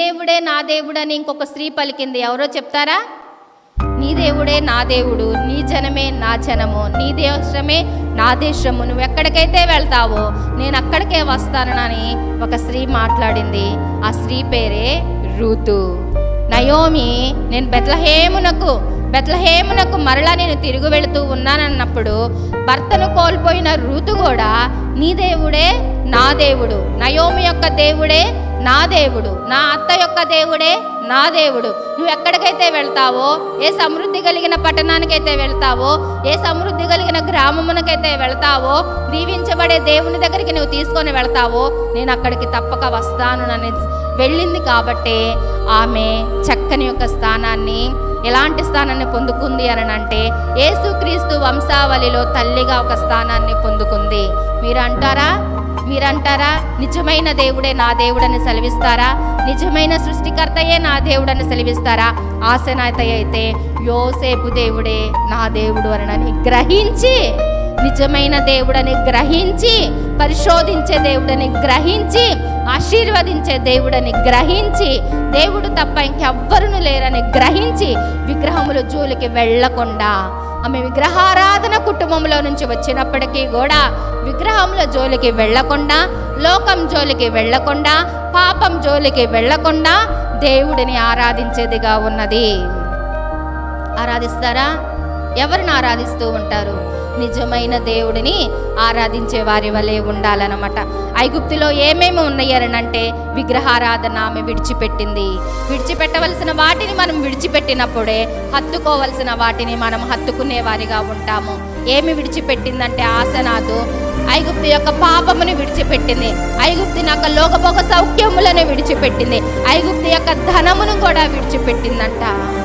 దేవుడే నా దేవుడని ఇంకొక స్త్రీ పలికింది. ఎవరో చెప్తారా? నీ దేవుడే నా దేవుడు నీ జనమే నా జనము నీ దేశమే నా దేశము. నువ్వు ఎక్కడికైతే వెళ్తావో నేను అక్కడికే వస్తానని ఒక స్త్రీ మాట్లాడింది. ఆ స్త్రీ పేరే రూతు. నయోమి నేను బెత్లహేమునకు బెత్లహేమునకు మరలా నేను తిరుగు వెళుతూ ఉన్నానన్నప్పుడు భర్తను కోల్పోయిన రూతు కూడా నీ దేవుడే నా దేవుడు. నయోమి యొక్క దేవుడే నా దేవుడు నా అత్త యొక్క దేవుడే నా దేవుడు. నువ్వు ఎక్కడికైతే వెళ్తావో ఏ సమృద్ధి కలిగిన పట్టణానికైతే వెళ్తావో ఏ సమృద్ధి కలిగిన గ్రామమునకైతే వెళ్తావో దీవించబడే దేవుని దగ్గరికి నువ్వు తీసుకొని వెళ్తావో నేను అక్కడికి తప్పక వస్తాను నన్ను వెళ్ళింది కాబట్టే ఆమె చక్కని యొక్క స్థానాన్ని ఎలాంటి స్థానాన్ని పొందుకుంది అని అంటే యేసుక్రీస్తు వంశావళిలో తల్లిగా ఒక స్థానాన్ని పొందుకుంది. మీరు అంటారా మీరంటారా? నిజమైన దేవుడే నా దేవుడని సెలవిస్తారా? నిజమైన సృష్టికర్తయే నా దేవుడని సెలవిస్తారా? ఆసనాత అయితే యోసేపు దేవుడే నా దేవుడు అని గ్రహించి నిజమైన దేవుడని గ్రహించి పరిశోధించే దేవుడని గ్రహించి ఆశీర్వదించే దేవుడని గ్రహించి దేవుడు తప్ప ఇంకెవ్వరును లేరని గ్రహించి విగ్రహముల జోలికి వెళ్ళకుండా ఆమె విగ్రహారాధన కుటుంబంలో నుంచి వచ్చినప్పటికీ కూడా విగ్రహముల జోలికి వెళ్ళకుండా లోకం జోలికి వెళ్ళకుండా పాపం జోలికి వెళ్ళకుండా దేవుడిని ఆరాధించేదిగా ఉన్నది. ఆరాధిస్తారా? ఎవరిని ఆరాధిస్తూ ఉంటారు? నిజమైన దేవుడిని ఆరాధించే వారి వలె ఉండాలన్నమాట. ఐగుప్తిలో ఏమేమి ఉన్నాయనంటే విగ్రహారాధన ఆమె విడిచిపెట్టింది. విడిచిపెట్టవలసిన వాటిని మనం విడిచిపెట్టినప్పుడే హత్తుకోవలసిన వాటిని మనం హత్తుకునే వారిగా ఉంటాము. ఏమి విడిచిపెట్టిందంటే ఆసనాదు. ఐగుప్తు యొక్క పాపమును విడిచిపెట్టింది. ఐగుప్తు యొక్క లోకభోగ సౌఖ్యములను విడిచిపెట్టింది. ఐగుప్తు యొక్క ధనమును కూడా విడిచిపెట్టిందంట.